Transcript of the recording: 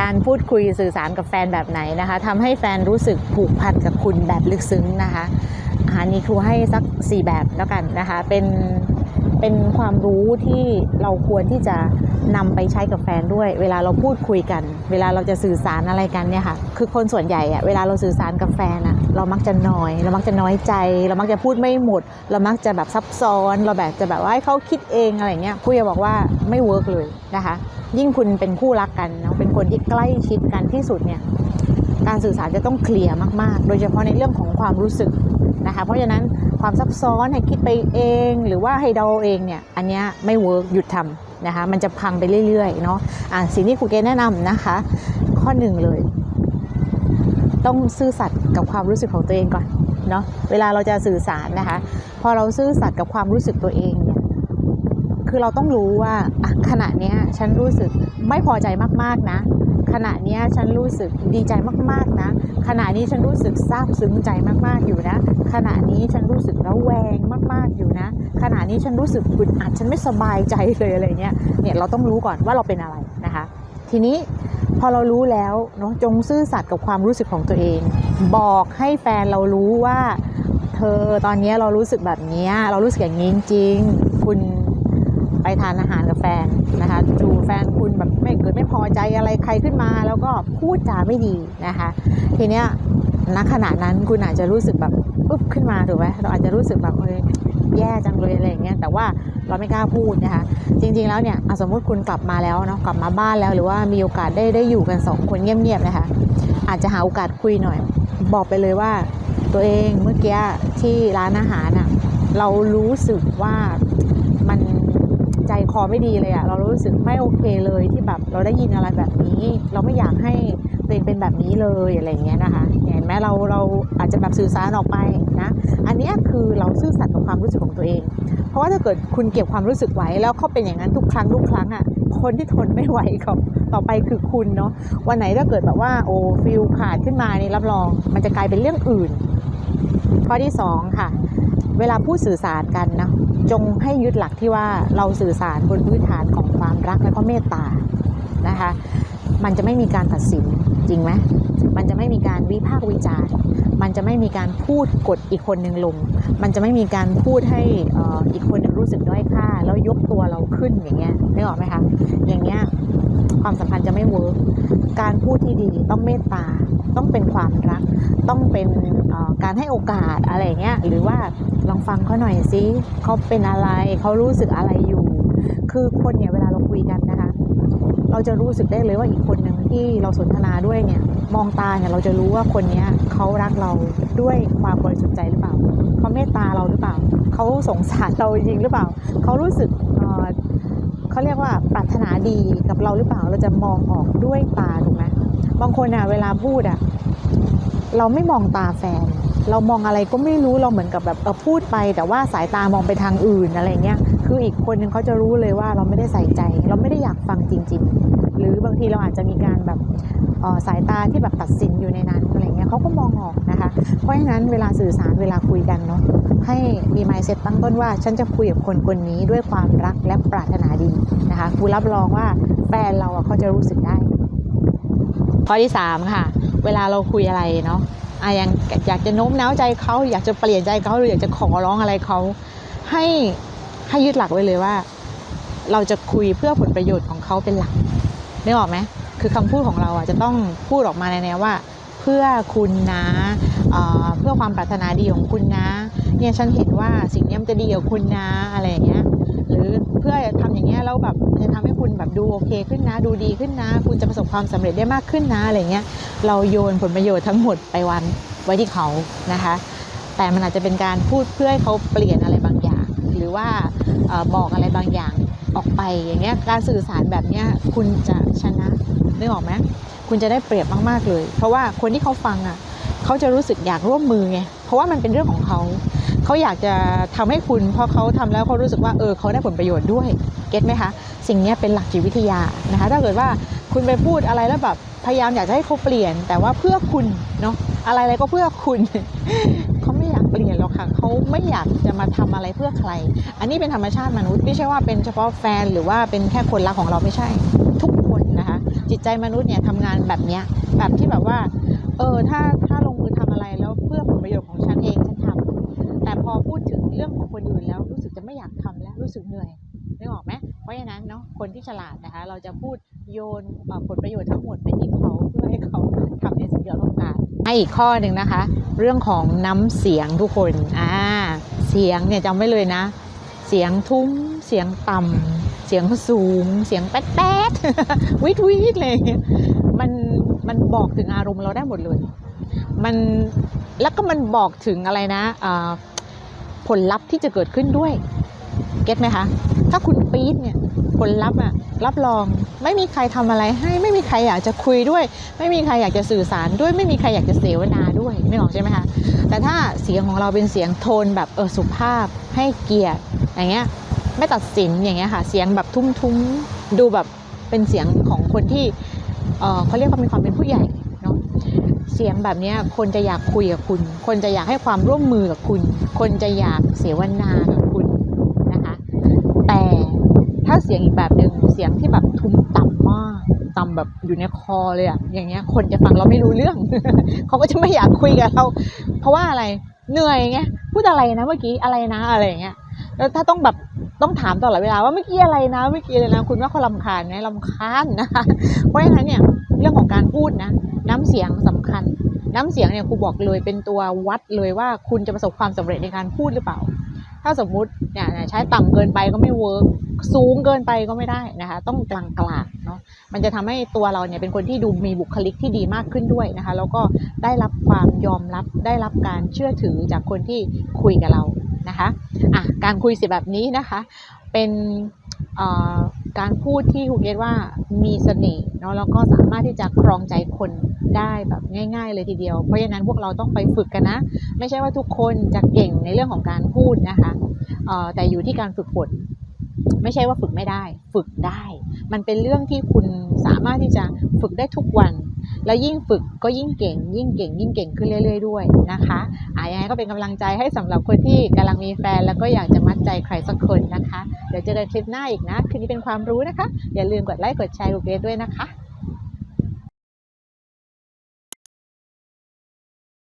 การพูดคุยสื่อสารกับแฟนแบบไหนนะคะทำให้แฟนรู้สึกผูกพันกับคุณแบบลึกซึ้งนะคะอันนี้ครูให้สัก 4 แบบแล้วกันนะคะ เป็นเป็นความรู้ที่เราควรที่จะ นำไปใช้กับแฟนด้วย เวลาเราพูดคุยกัน เวลาเราจะสื่อสารอะไรกันเนี่ยค่ะคือคนส่วนใหญ่อะเวลาเราสื่อสารกับแฟนอะเรามักจะน้อย เรามักจะน้อยใจ เรามักจะพูดไม่หมด เรามักจะแบบซับซ้อน เราแบบจะแบบว่าให้เขาคิดเองอะไรเงี้ยครูจะบอกว่าไม่เวิร์กเลยนะคะ ยิ่งคุณเป็นคู่รักกันเนาะเป็นคนที่ใกล้ชิดกันที่สุดเนี่ยการสื่อสารจะต้องเคลียร์มากๆ โดยเฉพาะในเรื่องของความรู้สึกนะคะ เพราะฉะนั้นความซับซ้อนให้คิดไปเอง หรือว่าให้เดาเองเนี่ย อันเนี้ยไม่เวิร์กหยุดทำ นะคะ มันจะพังไปเรื่อยๆเนาะอะสิ่งที่ครูเกแนะนำนะคะ ข้อหนึ่งเลย ต้องซื่อสัตย์กับความรู้สึกของตัวเองก่อนเนาะเวลาเราจะสื่อสารนะคะ พอเราซื่อสัตย์กับความรู้สึกตัวเองเนี่ยคือเราต้องรู้ว่าขณะเนี้ยฉันรู้สึกไม่พอใจมากๆนะ ขณะนี้ฉันรู้สึกดีใจมากๆนะ ขณะนี้ฉันรู้สึกซาบซึ้งใจมากๆอยู่นะ ขณะนี้ฉันรู้สึกระแวงมากๆอยู่นะ ขณะนี้ฉันรู้สึกอึดอัดฉันไม่สบายใจเลยอะไรเงี้ยเนี่ยเราต้องรู้ก่อนว่าเราเป็นอะไรนะคะ ทีนี้พอเรารู้แล้วเนาะจงซื่อสัตย์กับความรู้สึกของตัวเอง บอกให้แฟนเรารู้ว่า เธอตอนนี้เรารู้สึกแบบนี้เรารู้สึกอย่างนี้จริงคุณ ไปทานอาหารกับแฟนนะคะจูแฟนคุณแบบไม่เกิดไม่พอใจอะไรใครขึ้นมา แล้วก็พูดจาไม่ดีนะคะ ทีเนี้ยณขณะนั้นคุณอาจจะรู้สึกแบบปุ๊บขึ้นมาถูกไหมเราอาจจะรู้สึกแบบเฮ้ยแย่จังเลยอะไรอย่างเงี้ยแต่ว่าเราไม่กล้าพูดนะคะ จริง ๆแล้วเนี่ยสมมติคุณกลับมาแล้วเนาะกลับมาบ้านแล้วหรือว่ามีโอกาสได้ได้อยู่กันสองคนเงียบๆนะคะ อาจจะหาโอกาสคุยหน่อย บอกไปเลยว่าตัวเองเมื่อกี้ที่ร้านอาหารอะเรารู้สึกว่ามัน ใจคอไม่ดีเลยอะเรารู้สึกไม่โอเคเลยที่แบบเราได้ยินอะไรแบบนี้ เราไม่อยากให้ตัวเองเป็นแบบนี้เลยอะไรเงี้ยนะคะเห็นไหมเราเราอาจจะแบบสื่อสารออกไปนะอันนี้คือเราซื่อสัตย์กับความรู้สึกของตัวเอง เพราะว่าถ้าเกิดคุณเก็บความรู้สึกไว้แล้วเขาเป็นอย่างนั้นทุกครั้งทุกครั้งอะคนที่ทนไม่ไหวกับต่อไปคือคุณเนาะวันไหนถ้าเกิดแบบว่าโอ้ฟิลขาดขึ้นมานี่รับรอง มันจะกลายเป็นเรื่องอื่น ข้อที่สองค่ะ เวลาพูดสื่อสารกันนะจงให้ยึดหลักที่ว่าเราสื่อสารบนพื้นฐานของความรักและก็เมตตานะคะ มันจะไม่มีการตัดสินจริงไหมมันจะไม่มีการวิพากษ์วิจารณ์ มันจะไม่มีการพูดกดอีกคนหนึ่งลง มันจะไม่มีการพูดให้อีกคนหนึ่งรู้สึกด้อยค่า แล้วยกตัวเราขึ้นอย่างเงี้ยนึกออกไหมคะ อย่างเงี้ยความสัมพันธ์จะไม่เวิร์กการพูดที่ดีต้องเมตตา ต้องเป็นความรัก ต้องเป็นการให้โอกาสอะไรเงี้ยหรือว่าลองฟังเขาหน่อยสิเขาเป็นอะไรเขารู้สึกอะไรอยู่ คือคนเนี่ยเวลาเราคุยกันนะคะ เราจะรู้สึกได้เลยว่าอีกคนหนึ่งที่เราสนทนาด้วยเนี่ย มองตาเนี่ยเราจะรู้ว่าคนเนี้ยเขารักเราด้วยความบริสุทธิ์ใจหรือเปล่าเขาเมตตาเราหรือเปล่าเขาสงสารเราจริงหรือเปล่าเขารู้สึกเเขาเรียกว่าปรารถนาดีกับเราหรือเปล่าเราจะมองออกด้วยตาถูกไหม บางคนอะเวลาพูดอะ เราไม่มองตาแฟน เรามองอะไรก็ไม่รู้เราเหมือนกับแบบเออพูดไป แต่ว่าสายตามองไปทางอื่นอะไรเงี้ยคืออีกคนหนึ่งเขาจะรู้เลยว่าเราไม่ได้ใส่ใจ เราไม่ได้อยากฟังจริง ๆ หรือบางทีเราอาจจะมีการแบบออสายตาที่แบบตัดสินอยู่ในนั้นอะไรเงี้ยเขาก็มองออกนะคะ เพราะฉะนั้นเวลาสื่อสารเวลาคุยกันเนาะให้มี mindset ตั้งต้นว่า ฉันจะคุยกับคนคนนี้ด้วยความรักและปรารถนาดีนะคะกูรับรองว่าแฟนเราอะเขาจะรู้สึกได้ ข้อที่สามค่ะ เวลาเราคุยอะไรเนาะอะยังอยากจะโน้มน้าวใจเขาอยากจะเปลี่ยนใจเขาหรืออยากจะขอร้องอะไรเขาให้ให้ยึดหลักไว้เลยว่า เราจะคุยเพื่อผลประโยชน์ของเขาเป็นหลักนึกออกไหมคือคำพูดของเราอะจะต้องพูดออกมาในแนวว่า เพื่อคุณนะเเพื่อความปรารถนาดีของคุณนะ เนี่ยฉันเห็นว่าสิ่งนี้มันจะดีกับคุณนะอะไรอย่างเงี้ย รือเพื่อทำอย่างเงี้ยแล้วแบบจะทำให้คุณแบบดูโอเคขึ้นนะ ดูดีขึ้นนะ คุณจะประสบความสำเร็จได้มากขึ้นนะอะไรเงี้ยเราโยนผลประโยชน์ทั้งหมดไปวันไว้ที่เขานะคะ แต่มันอาจจะเป็นการพูดเพื่อให้เขาเปลี่ยนอะไรบางอย่าง หรือว่าออบอกอะไรบางอย่างออกไปอย่างเงี้ยการสื่อสารแบบเนี้ยคุณจะชนะนึกออกไหมคุณจะได้เปรียบมาก ๆ เลย เพราะว่าคนที่เขาฟังอะเขาจะรู้สึกอยากร่วมมือไงเพราะว่ามันเป็นเรื่องของเขา เขาอยากจะทำให้คุณพอเขาทำแล้วเขารู้สึกว่าเออเขาได้ผลประโยชน์ด้วยเก็ตไหมคะสิ่งนี้เป็นหลักจิตวิทยานะคะถ้าเกิดว่าคุณไปพูดอะไรแล้วแบบพยายามอยากจะให้เขาเปลี่ยน แต่ว่าเพื่อคุณเนาะอะไรอะไรก็เพื่อคุณเขาไม่อยากเปลี่ยนหรอกค่ะเขาไม่อยากจะมาทำอะไรเพื่อใคร อันนี้เป็นธรรมชาติมนุษย์ไม่ใช่ว่าเป็นเฉพาะแฟนหรือว่าเป็นแค่คนรักของเราไม่ใช่ ทุกคนนะคะ จิตใจมนุษย์เนี่ยทำงานแบบเนี้ยแบบที่แบบว่าเออถ้าถ้าลงมือทำอะไรแล้วเพื่อผลประโยชน์ของฉันเอง พอพูดถึงเรื่องของคนอื่นแล้วรู้สึกจะไม่อยากทำแล้วรู้สึกเหนื่อยนึกออกไหมเพราะฉะนั้นเนาะคนที่ฉลาดนะคะ เราจะพูดโยนผลประโยชน์ทั้งหมดไปที่เขาเพื่อให้เขาทำในสิ่งที่เราต้องการให้อีกข้อหนึ่งนะคะ เรื่องของน้ำเสียงทุกคนอ่าเสียงเนี่ยจำไว้เลยนะ เสียงทุ้มเสียงต่ำเสียงสูง เสียงแป๊ดแป๊ดวิทวิทเงี้ยมันมันบอกถึงอารมณ์เราได้หมดเลย มันแล้วก็มันบอกถึงอะไรนะอ่า ผลลัพธ์ที่จะเกิดขึ้นด้วย เก็ตไหมคะ ถ้าคุณปี๊ดเนี่ยผลลัพธ์อะรับรองไม่มีใครทำอะไรให้ไม่มีใครอยากจะคุยด้วย ไม่มีใครอยากจะสื่อสารด้วย ไม่มีใครอยากจะเสวนาด้วยไม่ออกใช่ไหมคะแต่ถ้าเสียงของเราเป็นเสียงโทนแบบเออสุภาพ ให้เกียรติอย่างเงี้ยไม่ตัดสินอย่างเงี้ยค่ะ เสียงแบบทุ้มๆดูแบบเป็นเสียงของคนที่เออเขาเรียกว่ามีความเป็นผู้ใหญ่เนาะเสียงแบบเนี้ยคนจะอยากคุยกับคุณ คนจะอยากให้ความร่วมมือกับคุณ คนจะอยากเสวนากับคุณนะคะ แต่ถ้าเสียงอีกแบบหนึ่งเสียงที่แบบทุ้มต่ำมากต่ำแบบอยู่ในคอเลยอะอย่างเงี้ย คนจะฟังเราไม่รู้เรื่อง เขาก็จะไม่อยากคุยกับเรา เพราะว่าอะไรเหนื่อยไงพูดอะไรนะเมื่อกี้อะไรนะอะไรอย่างเงี้ยแล้วถ้าต้องแบบต้องถามตลอดเวลาว่าเมื่อกี้อะไรนะเมื่อกี้อะไรนะ คุณว่าเขาลำคาญไหมลำคาญนะคะเพราะฉะนั้นเนี่ยเรื่องของการพูดนะ น้ำเสียงสำคัญน้ำเสียงเนี่ยครูบอกเลยเป็นตัววัดเลยว่าคุณจะประสบความสำเร็จในการพูดหรือเปล่า ถ้าสมมุติเนี่ยใช้ต่ำเกินไปก็ไม่เวิร์กสูงเกินไปก็ไม่ได้นะคะ ต้องกลางกลางๆเนาะมันจะทำให้ตัวเราเนี่ยเป็นคนที่ดูมีบุคลิกที่ดีมากขึ้นด้วยนะคะ แล้วก็ได้รับความยอมรับได้รับการเชื่อถือจากคนที่คุยกับเรานะคะอะการคุยสิแบบนี้นะคะ เป็นเอ่อ การพูดที่ครูเกตว่ามีเสน่ห์เนาะแล้วก็สามารถที่จะครองใจคนได้แบบง่าย ๆ เลยทีเดียว เพราะฉะนั้นพวกเราต้องไปฝึกกันนะ ไม่ใช่ว่าทุกคนจะเก่งในเรื่องของการพูดนะคะแต่อยู่ที่การฝึกฝนไม่ใช่ว่าฝึกไม่ได้ ฝึกได้ มันเป็นเรื่องที่คุณสามารถที่จะฝึกได้ทุกวัน แล้วยิ่งฝึกก็ยิ่งเก่ง ยิ่งเก่ง ยิ่งเก่งขึ้นเรื่อย ๆ ด้วยนะคะอายังไงก็เป็นกำลังใจให้สำหรับคนที่กำลังมีแฟน แล้วก็อยากจะมัดใจใครสักคนนะคะ เดี๋ยวเจอกันคลิปหน้าอีกนะ คืนนี้เป็นความรู้นะคะ อย่าลืมกดไลค์ กดแชร์กดเกรดด้วยนะคะ